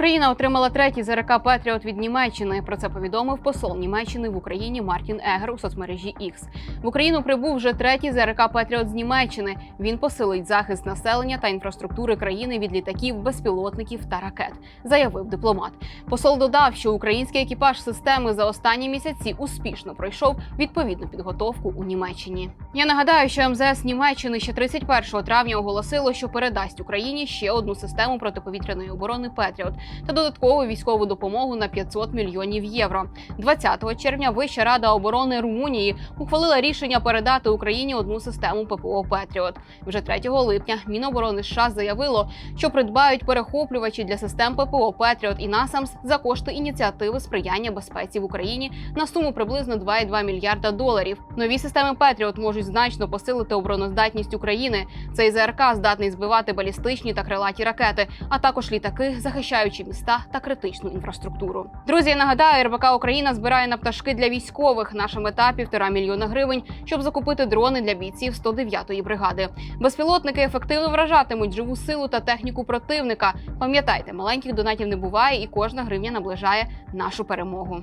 Україна отримала третій ЗРК Петріот від Німеччини. Про це повідомив посол Німеччини в Україні Мартін Егер у соцмережі X. В Україну прибув вже третій ЗРК Петріот з Німеччини. Він посилить захист населення та інфраструктури країни від літаків, безпілотників та ракет, заявив дипломат. Посол додав, що український екіпаж системи за останні місяці успішно пройшов відповідну підготовку у Німеччині. Я нагадаю, що МЗС Німеччини ще 31 травня оголосило, що передасть Україні ще одну систему протиповітряної оборони Петріот та додаткову військову допомогу на 500 мільйонів євро. 20 червня Вища рада оборони Румунії ухвалила рішення передати Україні одну систему ППО Петріот. Вже 3 липня Міноборони США заявило, що придбають перехоплювачі для систем ППО Петріот і Насамс за кошти ініціативи сприяння безпеці в Україні на суму приблизно 2,2 мільярда доларів. Нові системи Петріот можуть значно посилити обороноздатність України. Цей ЗРК здатний збивати балістичні та крилаті ракети, а також літаки, захищаючи міста та критичну інфраструктуру. Друзі, я нагадаю, РБК Україна збирає на пташки для військових. Наша мета півтора мільйона гривень, щоб закупити дрони для бійців 109-ї бригади. Безпілотники ефективно вражатимуть живу силу та техніку противника. Пам'ятайте, маленьких донатів не буває, і кожна гривня наближає нашу перемогу.